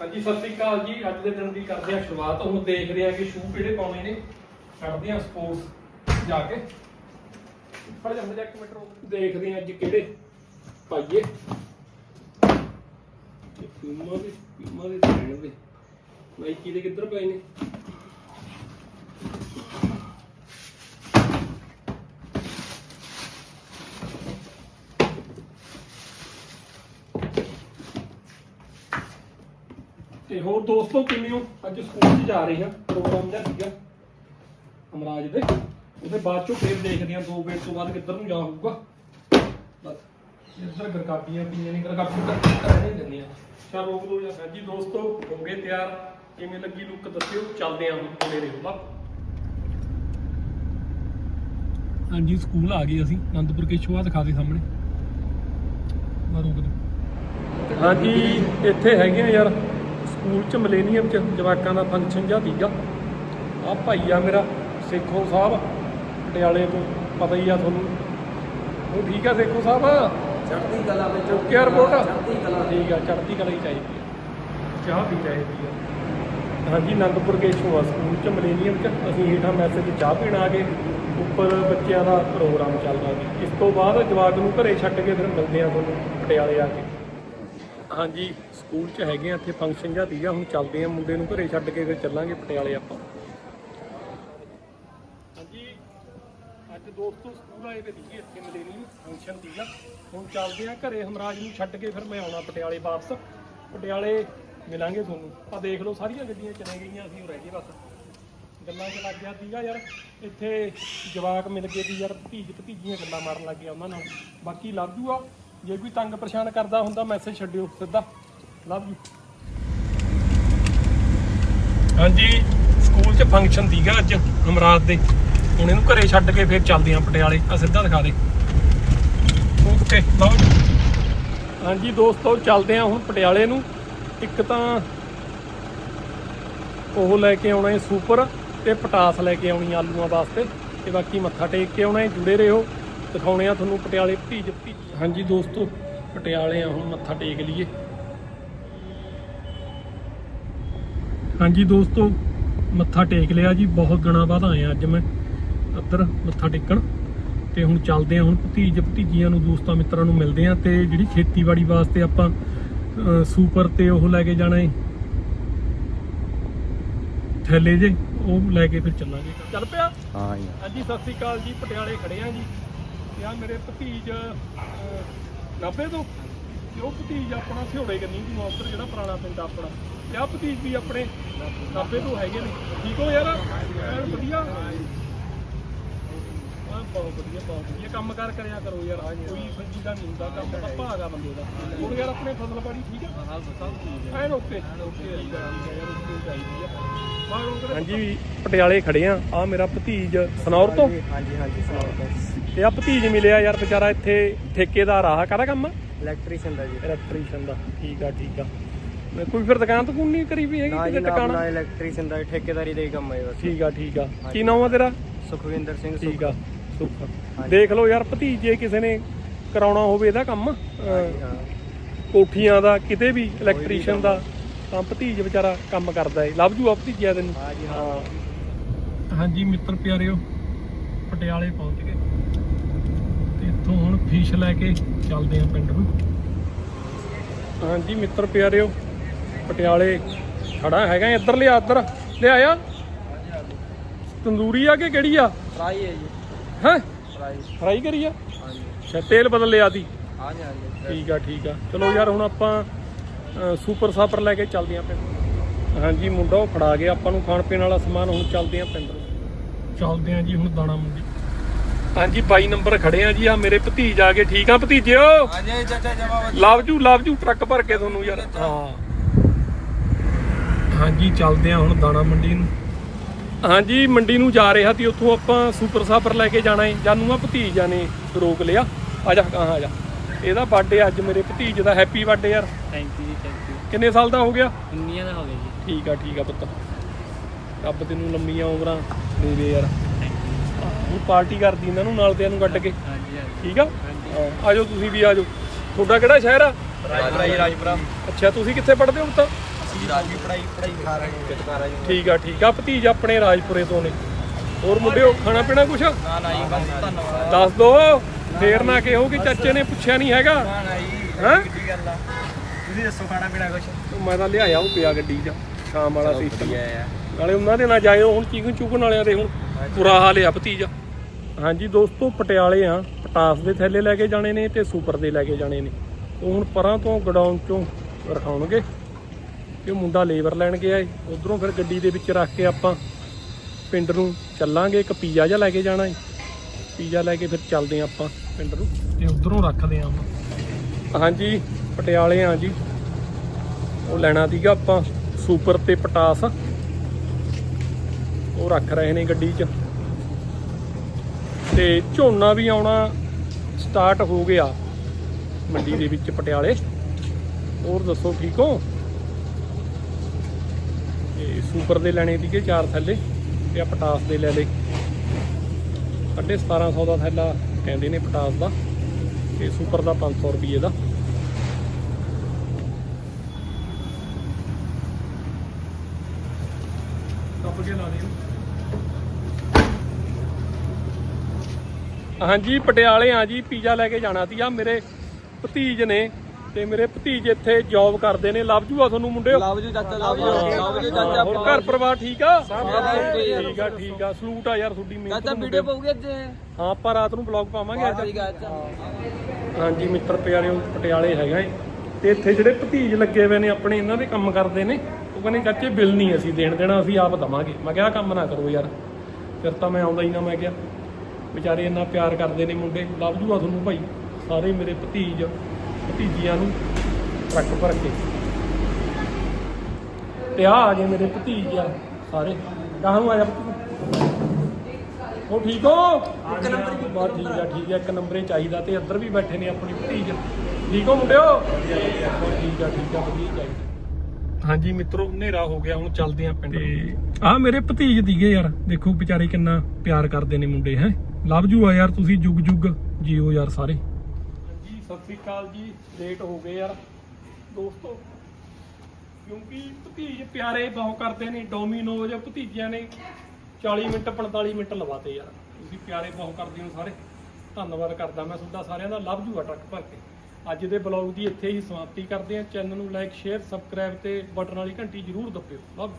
ਹਾਂਜੀ, ਸਤਿ ਸ੍ਰੀ ਅਕਾਲ ਜੀ। ਅੱਜ ਦੇ ਦਿਨ ਦੀ ਕਰਦੇ ਹਾਂ ਸ਼ੁਰੂਆਤ। ਹੁਣ ਦੇਖਦੇ ਹਾਂ ਕਿ ਸ਼ੂ ਕਿਹੜੇ ਪਾਉਣੇ ਨੇ ਕੱਢਦੇ ਹਾਂ ਸਪੋਰਟਸ ਜਾ ਕੇ। ਫੜ ਜਾਂਦੇ ਜਾ ਇੱਕ ਮਿੰਟ ਰੁਕ। ਦੇਖਦੇ ਹਾਂ ਅੱਜ ਕਿਹੜੇ ਪਾਈਏ। ਪਿਊਮਾ ਦੇ ਪਿਊਮਾ ਦੇ ਦੇਣ ਦੇ। ਨਾਈਕੀ ਦੇ ਕਿੱਧਰ ਪਏ ਨੇ? ਤੇ ਹੋਰ ਦੋਸਤੋ ਕਿਵੇਂ ਹੋ? ਅੱਜ ਸਕੂਲ 'ਚ ਜਾ ਰਹੇ ਹਾਂ ਪ੍ਰੋਗਰਾਮ ਜਿਹਾ ਸੀਗਾ। ਅਮਰਾਜ ਦੇ। ਉਹਦੇ ਬਾਅਦ ਚੋਂ ਫੇਰ ਦੇਖਦੇ ਹਾਂ ਦੋ ਵੇਟ ਤੋਂ ਬਾਅਦ ਕਿੱਧਰ ਨੂੰ ਜਾ ਹੋਊਗਾ। ਬਸ, ਇੱਧਰ ਗਰਕਾਪੀਆਂ ਪੀਆਂ ਨੇ ਗਰਕਾਪੀ ਤਾਂ ਦਿੰਦੇ ਆ ਚਲ ਰੋਕ ਦੋ ਜਾਂ ਹਾਂਜੀ ਦੋਸਤੋ, ਹੋ ਗਏ ਤਿਆਰ। ਕਿਵੇਂ ਲੱਗੀ ਲੁੱਕ ਦੱਸਿਓ। ਚੱਲਦੇ ਆਂ ਕੋਲੇ ਰਹੋ ਬਾ ਹਾਂਜੀ ਸਕੂਲ ਆ ਗਏ ਅਸੀਂ। ਅਨੰਦਪੁਰ ਕੇਸ਼ਵਾ ਦਿਖਾ ਦੇ ਸਾਹਮਣੇ। ਮੈਂ ਰੋਕ ਦੇ ਹਾਂਜੀ, ਇੱਥੇ ਹੈਗੇ ਆ ਯਾਰ। ਸਕੂਲ ਚ ਮਿਲੇਨੀਅਮ ਚ ਜਵਾਕਾਂ ਦਾ ਫੰਕਸ਼ਨ ਜਿਹਾ ਸੀਗਾ ਆ ਭਾਈ ਆ ਮੇਰਾ ਸੇਖੋ ਸਾਹਿਬ ਪਟਿਆਲੇ ਤੋਂ ਪਤਾ ਹੀ ਆ ਤੁਹਾਨੂੰ। ਉਹ ਠੀਕ ਆ ਸੇਖੋ ਸਾਹਿਬ? ਚੜ੍ਹਦੀ ਕਲਾ ਵਿੱਚ ਓਕੇ ਰਿਪੋਰਟ ਚੜ੍ਹਦੀ ਕਲਾ ਠੀਕ ਆ ਚੜ੍ਹਦੀ ਕਲਾ ਹੀ ਚਾਹੀਦੀ ਆ। ਚਾਹ ਵੀ ਚਾਹੀਦੀ ਆ। ਹਾਂਜੀ ਆਨੰਦਪੁਰ ਕੇਸ਼ਵਾ ਸਕੂਲ ਚ ਮਿਲੇਨੀਅਮ ਚ ਅਸੀਂ ਹੇਠਾਂ ਮੈਸੇਜ ਚਾਹ ਪੀਣ ਆ ਗਏ। ਉੱਪਰ ਬੱਚਿਆਂ ਦਾ ਪ੍ਰੋਗਰਾਮ ਚੱਲਦਾ ਸੀ ਇਸ ਤੋਂ ਬਾਅਦ ਜਵਾਕ ਨੂੰ ਘਰੇ ਛੱਡ ਕੇ ਫਿਰ ਮਿਲਦੇ ਆ ਤੁਹਾਨੂੰ ਪਟਿਆਲੇ ਆ ਕੇ। ਹਾਂਜੀ, ਸਕੂਲ 'ਚ ਹੈਗੇ ਆ, ਇੱਥੇ ਫੰਕਸ਼ਨ ਜਿਹਾ ਸੀਗਾ, ਹੁਣ ਚੱਲਦੇ ਆ, ਮੁੰਡੇ ਨੂੰ ਘਰੇ ਛੱਡ ਕੇ ਫਿਰ ਚੱਲਾਂਗੇ ਪਟਿਆਲੇ ਆਪਾਂ। ਹਾਂਜੀ, ਅੱਜ ਦੋਸਤੋ ਸਕੂਲ ਆਏ ਤੇ ਸੀਗੇ, ਇੱਥੇ ਮਿਲੇ ਨਹੀਂ ਫੰਕਸ਼ਨ ਸੀਗਾ। ਹੁਣ ਚੱਲਦੇ ਆ ਘਰੇ, ਹਮਰਾਜ ਨੂੰ ਛੱਡ ਕੇ ਫਿਰ ਮੈਂ ਆਉਣਾ ਪਟਿਆਲੇ ਵਾਪਸ। ਪਟਿਆਲੇ ਮਿਲਾਂਗੇ ਤੁਹਾਨੂੰ। ਆ ਦੇਖ ਲਓ, ਸਾਰੀਆਂ ਗੱਡੀਆਂ ਚਲੇ ਗਈਆਂ, ਅਸੀਂ ਰਹਿ ਗਏ ਬਸ। ਗੱਲਾਂ 'ਚ ਲੱਗ ਗਿਆ ਸੀਗਾ ਯਾਰ, ਇੱਥੇ ਜਵਾਕ ਮਿਲ ਗਏ ਸੀ ਯਾਰ ਭਤੀਜ ਭਤੀਜੀਆਂ ਗੱਲਾਂ ਮਾਰਨ ਲੱਗ ਗਿਆ ਉਹਨਾਂ ਨਾਲ। ਬਾਕੀ ਲਵ ਯੂ ਆ ਜੇ ਕੋਈ ਤੰਗ ਪਰੇਸ਼ਾਨ ਕਰਦਾ ਹੁੰਦਾ ਮੈਸੇਜ ਛੱਡਿਓ ਸਿੱਧਾ। ਲਵ ਯੂ ਹਾਂਜੀ ਸਕੂਲ 'ਚ ਫੰਕਸ਼ਨ ਸੀਗਾ ਅੱਜ ਅਮਰਾਤ ਦੇ। ਹੁਣ ਇਹਨੂੰ ਘਰੇ ਛੱਡ ਕੇ ਫਿਰ ਚੱਲਦੇ ਆਂ ਪਟਿਆਲੇ। ਆ ਸਿੱਧਾ ਦਿਖਾ ਦੇ। ਓਕੇ ਲਓ ਹਾਂਜੀ ਦੋਸਤੋ ਚੱਲਦੇ ਆਂ ਹੁਣ ਪਟਿਆਲੇ ਨੂੰ। ਇੱਕ ਤਾਂ ਉਹ ਲੈ ਕੇ ਆਉਣਾ ਹੈ ਸੁਪਰ ਤੇ ਪਟਾਸ ਲੈ ਕੇ ਆਉਣੀ ਆਲੂਆਂ ਵਾਸਤੇ। ਤੇ ਬਾਕੀ ਮੱਥਾ ਟੇਕ ਕੇ ਆਉਣਾ ਹੈ ਜੁੜੇ ਰਹੋ। ਦਿਖਾਉਣੇ ਆ ਤੁਹਾਨੂੰ ਪਟਿਆਲੇ ਭਤੀਜ ਭਤੀਜ ਹਾਂਜੀ ਦੋਸਤੋ ਪਟਿਆਲੇ ਆ ਹੁਣ ਮੱਥਾ ਟੇਕ ਲਈਏ। ਹਾਂਜੀ ਦੋਸਤੋ ਮੱਥਾ ਟੇਕ ਲਿਆ ਜੀ ਬਹੁਤ ਦਿਨਾਂ ਬਾਅਦ ਆਏ ਆ ਅੱਜ ਮੈਂ ਇੱਧਰ ਮੱਥਾ ਟੇਕਣ। ਤੇ ਹੁਣ ਚੱਲਦੇ ਆ ਹੁਣ ਭਤੀਜ ਭਤੀਜੀਆਂ ਨੂੰ ਦੋਸਤਾਂ ਮਿੱਤਰਾਂ ਨੂੰ ਮਿਲਦੇ ਆ ਤੇ ਜਿਹੜੀ ਖੇਤੀਬਾੜੀ ਵਾਸਤੇ ਆਪਾਂ ਸੁਪਰ ਤੇ ਉਹ ਲੈ ਕੇ ਜਾਣਾ ਹੈ ਥੈਲੇ ਜੇ ਉਹ ਲੈ ਕੇ ਫਿਰ ਚੱਲਾਂਗੇ। ਚੱਲ ਪਿਆ? ਹਾਂ ਜੀ। ਹਾਂਜੀ ਸਤਿ ਸ੍ਰੀ ਅਕਾਲ ਜੀ ਪਟਿਆਲੇ ਖੜੇ ਆ ਜੀ। ਤੇ ਆ ਮੇਰੇ ਭਤੀਜ ਨਾਭੇ ਤੋਂ? ਤੇ ਉਹ ਭਤੀਜ ਆਪਣਾ ਸਿਹੋੜੇ ਕੰਨੀ ਦੀ ਮੌਸਰ ਜਿਹੜਾ ਪੁਰਾਣਾ ਪਿੰਡ ਆਪਣਾ? ਤੇ ਆ ਭਤੀਜ ਵੀ ਆਪਣੇ? ਨਾਭੇ ਤੋਂ ਹੈਗੇ ਨੇ। ਠੀਕ ਹੋ ਯਾਰ? ਐਨ ਵਧੀਆ। ਆ ਬਹੁਤ ਵਧੀਆ ਬਹੁਤ ਵਧੀਆ। ਕੰਮ ਕਾਰ ਕਰਿਆ ਕਰੋ ਯਾਰ। ਕੋਈ ਸੰਜੀ ਦਾ ਨਹੀਂ ਹੁੰਦਾ। ਕੰਮ ਤਾਂ ਭਾਗਾ ਬੰਦੇ ਦਾ। ਹੁਣ ਯਾਰ ਆਪਣੇ ਫਸਲ ਬਾੜੀ ਠੀਕ ਆ? ਹਾਂ ਸਭ ਠੀਕ ਹੈ ਐਨ ਓਕੇ। ਓਕੇ ਯਾਰ ਓਕੇ ਚਾਹੀਦੀ ਆ। ਹਾਂਜੀ ਪਟਿਆਲੇ ਖੜੇ ਆ। ਆ ਮੇਰਾ ਭਤੀਜ ਸਨੌਰ ਤੋਂ। ਹਾਂਜੀ ਹਾਂਜੀ ਸੁਣਾਓ ਤੇ। ਆ ਭਤੀਜ ਮਿਲਿਆ ਯਾਰ ਵਿਚਾਰਾ ਇੱਥੇ ਠੇਕੇਦਾਰ ਆ ਕਾਹਦਾ ਕੰਮ ਆ? ਇਲੈਕਟ੍ਰੀਸ਼ੀਅਨ ਦਾ ਜੀ। ਇਲੈਕਟ੍ਰੀਸ਼ੀਅਨ ਦਾ। ਠੀਕ ਆ ਠੀਕ ਆ। ਮੈਂ ਕੋਈ ਫਿਰ ਦੁਕਾਨ ਤੋਂ ਨਹੀਂ ਕਰੀ ਵੀ ਹੈਗੀ ਨਾ ਕਿਤੇ ਨਾ ਟਿਕਾਣਾ? ਆਪਣਾ ਇਲੈਕਟ੍ਰੀਸ਼ੀਅਨ ਦਾ ਠੇਕੇਦਾਰੀ ਦਾ ਹੀ ਕੰਮ ਹੈ ਬਸ। ਠੀਕ ਆ ਠੀਕ ਆ। ਕੀ ਨਾਮ ਆ ਤੇਰਾ? ਸੁਖਵਿੰਦਰ ਸਿੰਘ ਠੀਕ ਆ ਸੁੱਖ। ਦੇਖ ਲਓ ਯਾਰ ਭਤੀਜੇ ਕਿਸੇ ਨੇ ਕਰਾਉਣਾ ਹੋਵੇ ਇਹਦਾ ਕੰਮ ਕੋਠੀਆਂ ਦਾ ਕਿਤੇ ਵੀ ਇਲੈਕਟ੍ਰੀਸ਼ੀਅਨ ਦਾ ਤਾਂ ਭਤੀਜ ਵਿਚਾਰਾ ਕੰਮ ਕਰਦਾ ਏ। ਲੱਭ ਜੂ ਆ ਭਤੀਜਿਆ ਤੈਨੂੰ। ਹਾਂਜੀ ਮਿੱਤਰ ਪਿਆਰਿਓ ਪਟਿਆਲੇ ਪਹੁੰਚ ਗਏ। ਤੇ ਫਿਸ਼ ਲੈ ਕੇ ਚੱਲਦੇ ਆਂ ਪਿੰਡ ਨੂੰ। ਹਾਂਜੀ ਮਿੱਤਰ ਪਿਆਰਿਓ ਪਟਿਆਲੇ ਖੜਾ ਹੈਗਾ ਇੱਧਰ ਲਿਆ ਇੱਧਰ ਲਿਆਇਆ? ਤੰਦੂਰੀ ਆ ਕਿ ਕਿਹੜੀ ਆ? ਫਰਾਈ ਹੈ ਜੀ। ਹੈ? ਫਰਾਈ। ਫਰਾਈ ਕਰੀ ਆ? ਹਾਂਜੀ। ਅੱਛਾ ਤੇਲ ਬਦਲ ਲਿਆ ਦੀ ਹਾਂਜੀ ਹਾਂਜੀ। ਠੀਕ ਆ ਠੀਕ ਆ। ਚਲੋ ਯਾਰ ਹੁਣ ਆਪਾਂ ਸੁਪਰ ਸਾਪਰ ਲੈ ਕੇ ਚੱਲਦੇ ਆਂ ਪਿੰਡ ਹਾਂਜੀ ਮੁੰਡਾ ਉਹ ਫੜਾ ਗਿਆ। ਆਪਾਂ ਨੂੰ ਖਾਣ ਪੀਣ ਵਾਲਾ ਸਮਾਨ ਹੁਣ ਚੱਲਦੇ ਆਂ ਪਿੰਡ ਨੂੰ। ਚੱਲਦੇ ਆਂ ਜੀ ਹੁਣ ਦਾਣਾ ਮੰਡੀ ਹਾਂਜੀ 22 ਨੰਬਰ ਖੜੇ ਆਂ ਜੀ ਆ ਮੇਰੇ ਭਤੀਜ ਆ ਗਏ ਠੀਕ ਆ ਭਤੀਜਿਓ? ਹਾਂਜੀ ਚਾਚਾ ਜਵਾਬ ਲਵ ਜੂ ਲਵ ਜੂ ਟਰੱਕ ਭਰ ਕੇ ਤੁਹਾਨੂੰ ਯਾਰ। ਹਾਂ। ਹਾਂਜੀ ਚੱਲਦੇ ਆਂ ਹੁਣ ਦਾਣਾ ਮੰਡੀ ਨੂੰ। ਹਾਂਜੀ ਮੰਡੀ ਨੂੰ ਜਾ ਰਿਹਾ ਸੀ ਉੱਥੋਂ ਆਪਾਂ ਸੁਪਰ ਸਾਪਰ ਲੈ ਕੇ ਜਾਣਾ ਏ। ਜਾਨੂੰ ਆ ਭਤੀਜਾਂ ਨੇ ਰੋਕ ਲਿਆ। ਆ ਜਾ ਕਹਾਂ ਆ ਜਾ। ਇਹਦਾ ਬਰਥਡੇ ਅੱਜ ਮੇਰੇ ਭਤੀਜ ਦਾ ਹੈਪੀ ਬਰਥਡੇ ਯਾਰ। ਥੈਂਕ ਯੂ ਜੀ ਥੈਂਕ ਯੂ ਕਿੰਨੇ ਸਾਲ ਦਾ ਹੋ ਗਿਆ? ਦੁਨੀਆ ਦਾ ਹੋ ਗਿਆ ਜੀ। ਠੀਕ ਆ ਠੀਕ ਆ ਪੁੱਤ। ਰੱਬ ਤੈਨੂੰ ਲੰਮੀਆਂ ਉਮਰਾਂ ਦੇਵੇ ਯਾਰ। ਹੁਣ ਪਾਰਟੀ ਕਰਦੀ ਇਹਨਾਂ ਨੂੰ ਨਾਲ ਦਿਆਂ ਨੂੰ ਕੱਢ ਕੇ। ਠੀਕ ਆ? ਆਜੋ ਤੁਸੀਂ ਵੀ ਆਜੋ। ਤੁਹਾਡਾ ਕਿਹੜਾ ਸ਼ਹਿਰ ਆ? ਰਾਜਪੁਰਾ ਜੀ ਰਾਜਪੁਰਾ। ਅੱਛਾ ਤੁਸੀਂ ਕਿੱਥੇ ਪੜ੍ਹਦੇ ਹੋ ਪੜਾਈ ਪੜਾਈ ਖਾ ਰਹੇ ਜੀ। ਠੀਕ ਆ ਠੀਕ ਆ। ਭਤੀਜ ਆਪਣੇ ਰਾਜਪੁਰੇ ਤੋਂ ਨੇ। ਹੋਰ ਮੁੰਡਿਓ ਖਾਣਾ ਪੀਣਾ ਕੁਛ? ਨਾ ਨਾ ਜੀ ਬਸ ਧੰਨਵਾਦ। ਦੱਸ ਦੋ। ਫੇਰ ਨਾ ਕਿਹੋ ਕਿ ਚਾਚੇ ਨੇ ਪੁੱਛਿਆ ਨਹੀਂ ਹੈਗਾ। ਨਾ ਨਾ ਜੀ ਹੈਂ? ਕਿੱਡੀ ਗੱਲ ਆ? ਤੁਸੀਂ ਦੱਸੋ ਖਾਣਾ ਪੀਣਾ ਕੁਛ? ਮੈਂ ਤਾਂ ਲਿਆਇਆ ਉਹ ਪਿਆ ਗੱਡੀ 'ਚ ਸ਼ਾਮ ਵਾਲਾ ਆ। ਨਾਲੇ ਉਹਨਾਂ ਦੇ ਨਾਲ ਜਾਇਓ ਹੁਣ ਚੀਕਨ ਚੁਕਨ ਵਾਲਿਆਂ ਦੇ ਹੁਣ ਬੁਰਾ ਹਾਲ ਆ ਭਤੀਜ। ਹਾਂਜੀ ਦੋਸਤੋ ਪਟਿਆਲੇ ਆ। ਪਟਾਸ ਦੇ ਥੈਲੇ ਲੈ ਕੇ ਜਾਣੇ ਨੇ ਤੇ ਸੁਪਰ ਦੇ ਲੈ ਕੇ ਜਾਣੇ ਨੇ। ਉਹ ਹੁਣ ਪਰਾਂ ਤੋਂ ਗਡਾਊਨ ਚੋਂ ਰਖਾਉਣਗੇ ਕਿ ਮੁੰਡਾ ਲੇਬਰ ਲੈਣ ਗਿਆ ਏ। ਉਧਰੋਂ ਫਿਰ ਗੱਡੀ ਦੇ ਵਿੱਚ ਰੱਖ ਕੇ ਆਪਾਂ ਪਿੰਡ ਨੂੰ ਚੱਲਾਂਗੇ। ਇੱਕ ਪੀਜ਼ਾ ਜਿਹਾ ਲੈ ਕੇ ਜਾਣਾ ਏ। ਪੀਜ਼ਾ ਲੈ ਕੇ ਫਿਰ ਚੱਲਦੇ ਆਂ ਆਪਾਂ ਪਿੰਡ ਨੂੰ। ਤੇ ਉਧਰੋਂ ਰੱਖਦੇ ਆਂ ਆਪਾਂ। ਹਾਂਜੀ ਪਟਿਆਲੇ ਆ ਜੀ। ਉਹ ਲੈਣਾ ਸੀਗਾ ਆਪਾਂ ਸੁਪਰ ਤੇ ਪਟਾਸ। ਉਹ ਰੱਖ ਰਹੇ ਨੇ ਗੱਡੀ 'ਚ। ਤੇ ਝੋਨਾ ਵੀ ਆਉਣਾ ਸਟਾਰਟ ਹੋ ਗਿਆ ਮੰਡੀ ਦੇ ਵਿੱਚ ਪਟਿਆਲੇ। ਹੋਰ ਦੱਸੋ, ਠੀਕ ਹੋ? ਤੇ ਸੁਪਰ ਦੇ ਲੈਣੇ ਸੀਗੇ ਚਾਰ ਥੱਲੇ ਤੇ ਆ ਪਟਾਸ ਦੇ ਲੈ ਲਏ। ਸਾਢੇ 1700 ਦਾ ਥੈਲਾ ਕਹਿੰਦੇ ਨੇ ਪਟਾਸ ਦਾ ਤੇ ਸੁਪਰ ਦਾ 500 ਰੁਪਏ ਦਾ। ਕੱਪ ਕੇ ਲਾ ਦਿਓ। ਹਾਂਜੀ ਪਟਿਆਲੇ ਆ ਜੀ ਪੀਜ਼ਾ ਲੈ ਕੇ ਜਾਣਾ ਸੀ। ਆ ਮੇਰੇ ਭਤੀਜ ਨੇ ਤੇ ਮੇਰੇ ਭਤੀਜ ਇੱਥੇ ਜੌਬ ਕਰਦੇ ਨੇ। ਲੱਭ ਜੂਆ ਤੁਹਾਨੂੰ ਮੁੰਡਿਓ? ਲਵ ਜੀ ਚਾਚਾ ਲਵ ਲਵ ਜੀ ਹਾਂ, ਹੋਰ ਘਰ ਪਰਿਵਾਰ ਠੀਕ ਆ। ਠੀਕ ਆ ਠੀਕ ਆ। ਸਲੂਟ ਆ ਯਾਰ ਤੁਹਾਡੀ ਮਿਹਨਤ ਚਾਚਾ ਵੀਡੀਓ। ਪਾਉਗੇ ਅੱਜ ਹਾਂ ਆਪਾਂ ਰਾਤ ਨੂੰ ਬਲੌਗ ਪਾਵਾਂਗੇ ਅੱਜ। ਆ ਹਾਂਜੀ ਮਿੱਤਰ ਪਿਆਰਿਓ ਪਟਿਆਲੇ ਹੈਗਾ ਏ ਤੇ ਇੱਥੇ ਜਿਹੜੇ ਭਤੀਜ ਲੱਗੇ ਹੋਏ ਨੇ ਆਪਣੇ ਇਹਨਾਂ ਦੇ ਕੰਮ ਕਰਦੇ ਨੇ। ਉਹ ਕਹਿੰਦੇ ਚਾਚੇ ਬਿੱਲ ਨਹੀਂ ਅਸੀਂ ਦੇਣ ਦੇਣਾ ਅਸੀਂ ਆਪ ਦਵਾਂਗੇ। ਮੈਂ ਕਿਹਾ ਕੰਮ ਨਾ ਕਰੋ ਯਾਰ। ਫਿਰ ਤਾਂ ਮੈਂ ਆਉਂਦਾ ਹੀ ਨਾ ਮੈਂ ਕਿਹਾ। ਵਿਚਾਰੇ ਇੰਨਾ ਪਿਆਰ ਕਰਦੇ ਨੇ ਮੁੰਡੇ ਲੱਭ ਜੂਆ ਤੁਹਾਨੂੰ ਭਾਈ। ਸਾਰੇ ਮੇਰੇ ਭਤੀਜ ਭਤੀਜੀਆਂ ਨੂੰ ਟਰੱਕ ਭਰ ਕੇ। ਤੇ ਆ ਆ ਜੇ ਮੇਰੇ ਭਤੀਜ ਆ ਸਾਰੇ। ਕਹਾਂ ਨੂੰ ਆ ਜਾ ਪੁੱਤ। ਉਹ ਠੀਕ ਹੋ? ਇੱਕ ਨੰਬਰ ਬਾ ਠੀਕ ਆ ਠੀਕ ਆ। ਇੱਕ ਨੰਬਰੇ ਚਾਹੀਦਾ ਤੇ ਇੱਧਰ ਵੀ ਬੈਠੇ ਨੇ ਆਪਣੀ ਭਤੀਜ। ਠੀਕ ਹੋ ਮੁੰਡਿਓ? ਠੀਕ ਆ ਠੀਕ ਆ ਵਧੀਆ ਚਾਹੀਦਾ। ਹਾਂਜੀ ਮਿੱਤਰੋ ਹਨੇਰਾ ਹੋ ਗਿਆ ਹੁਣ ਚੱਲਦੇ ਆਂ ਪਿੰਡ। ਤੇ ਆ ਮੇਰੇ ਭਤੀਜ ਦੀਗੇ ਯਾਰ। ਦੇਖੋ ਵਿਚਾਰੇ ਕਿੰਨਾ ਪਿਆਰ ਕਰਦੇ ਨੇ ਮੁੰਡੇ ਹੈ। ਲਵ ਜੂ ਆ ਯਾਰ, ਤੁਸੀਂ ਜੁਗ ਜੁਗ ਜੀਓ ਯਾਰ ਸਾਰੇ। ਜੀ ਸਤਿ ਸ੍ਰੀ ਅਕਾਲ ਜੀ। ਲੇਟ ਹੋ ਗਏ ਯਾਰ। ਦੋਸਤੋ, ਕਿਉਂਕਿ ਭਤੀਜ ਪਿਆਰੇ ਬਹੁਤ ਕਰਦੇ ਨੇ ਡੋਮੀਨੋਜ਼ ਭਤੀਜਿਆਂ ਨੇ 40 ਮਿੰਟ 45 ਮਿੰਟ ਲਵਾਤੇ ਯਾਰ। ਤੁਸੀਂ ਪਿਆਰੇ ਬਹੁਤ ਕਰਦੇ ਹੋ ਸਾਰੇ। ਧੰਨਵਾਦ ਕਰਦਾ ਮੈਂ ਤੁਹਾਡਾ ਸਾਰਿਆਂ ਦਾ। ਲਵ ਜੂਆ ਟਰੱਕ ਭਰ ਕੇ। ਅੱਜ ਦੇ ਬਲੌਗ ਦੀ ਇੱਥੇ ਹੀ ਸਮਾਪਤੀ ਕਰਦੇ ਹਾਂ। ਚੈਨਲ ਨੂੰ ਲਾਈਕ ਸ਼ੇਅਰ ਸਬਸਕ੍ਰਾਈਬ ਤੇ ਬਟਨ ਵਾਲੀ ਘੰਟੀ ਜ਼ਰੂਰ ਦੱਬਿਓ। ਲਵ